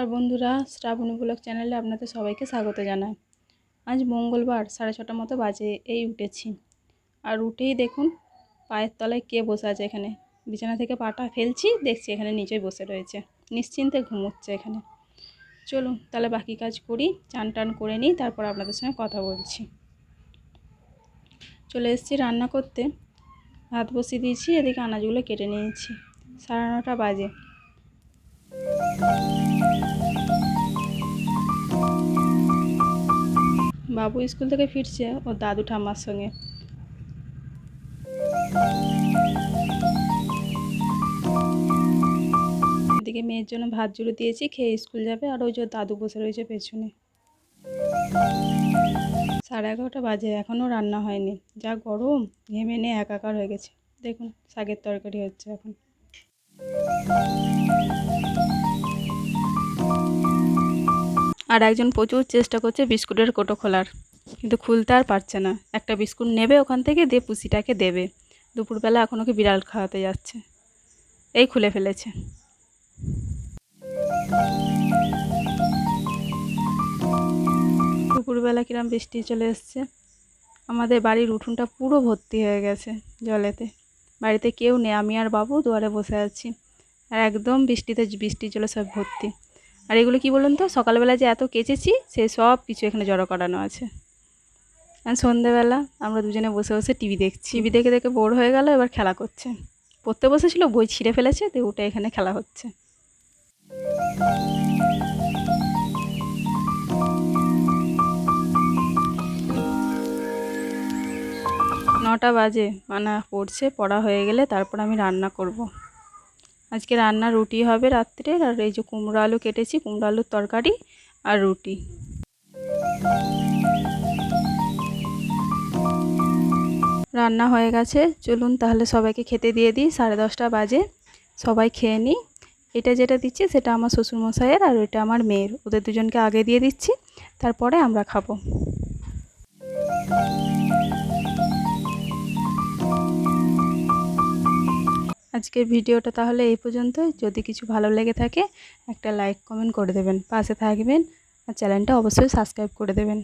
নমস্কার বন্ধুরা, শ্রাবণী ব্লগ চ্যানেলে আপনাদের সবাইকে স্বাগত জানাই। আজ মঙ্গলবার সাড়ে ছটার মতো বাজে এই উঠেছি। আর উঠেই দেখুন, পায়ের তলায় কে বসে আছে এখানে। বিছানা থেকে পাটা ফেলছি, দেখছি এখানে নিচেই বসে রয়েছে। নিশ্চিন্তে ঘুমোচ্ছে এখানে। চলুন তাহলে বাকি কাজ করি, চান টান করে নিই, তারপর আপনাদের সঙ্গে কথা বলছি। চলে এসেছি রান্না করতে। ভাত বসিয়ে দিয়েছি, এদিকে আনাজগুলো কেটে নিয়েছি। সাড়ে নটা বাজে। বাবু স্কুল থেকে ফিরছে ওর দাদু ঠাম্মার সঙ্গে। এদিকে মেয়ের জন্য ভাত জুড়ে দিয়েছি, খেয়ে স্কুল যাবে, আর ওই যে দাদু বসে রয়েছে পেছনে। সাড়ে এগারোটা বাজে, এখনও রান্না হয়নি। যা গরম, ঘেমে নিয়ে একাকার হয়ে গেছে। দেখুন, শাকের তরকারি হচ্ছে এখন। আর একজন প্রচুর চেষ্টা করছে বিস্কুটের কোটো খোলার। কিন্তু খুলতে আর পারছে না। একটা বিস্কুট নেবে ওখান থেকে, দিয়ে পুষিটাকে দেবে। দুপুরবেলা এখন ওকে বিড়াল খাওয়াতে যাচ্ছে। এই খুলে ফেলেছে। দুপুরবেলা কিরম বৃষ্টি চলে এসছে। আমাদের বাড়ির উঠোনটা পুরো ভর্তি হয়ে গেছে জলেতে। বাড়িতে কেউ নেই, আমি আর বাবু দুয়ারে বসে আছি। আর একদম বৃষ্টিতে বৃষ্টি চলে সব ভর্তি। আর এগুলো কি বলুন তো? সকালবেলা যে এত কেচেছি, সে সব কিছু এখানে জড়ো করানো আছে। আর সন্ধেবেলা আমরা দুজনে বসে বসে টিভি দেখছি। টিভি দেখে দেখে বোর হয়ে গেল, এবার খেলা করছে। পড়তে বসেছিল, বই ছিঁড়ে ফেলেছে তো ওটা এখানে খেলা হচ্ছে। নটা বাজে, মানা পড়ছে, পড়া হয়ে গেলে তারপর আমি রান্না করব। আজকে রান্না রুটি হবে রাত্রে, আর এই যে কুমড়ো আলু কেটেছি, কুমড়ো আলুর তরকারি আর রুটি। রান্না হয়ে গেছে, চলুন তাহলে সবাইকে খেতে দিয়ে দিই, সাড়ে দশটা বাজে, সবাই খেয়ে নিই। এটা যেটা দিচ্ছি সেটা আমার শ্বশুরমশাইয়ের আর এটা আমার মেয়ের, ওদের দুজনকে আগে দিয়ে দিচ্ছি, তারপরে আমরা খাব। আজকের ভিডিওটা তাহলে এই পর্যন্ত যদি কিছু ভালো লেগে থাকে, একটা লাইক, কমেন্ট করে দেবেন। পাশে থাকবেন আর চ্যানেলটা অবশ্যই সাবস্ক্রাইব করে দেবেন।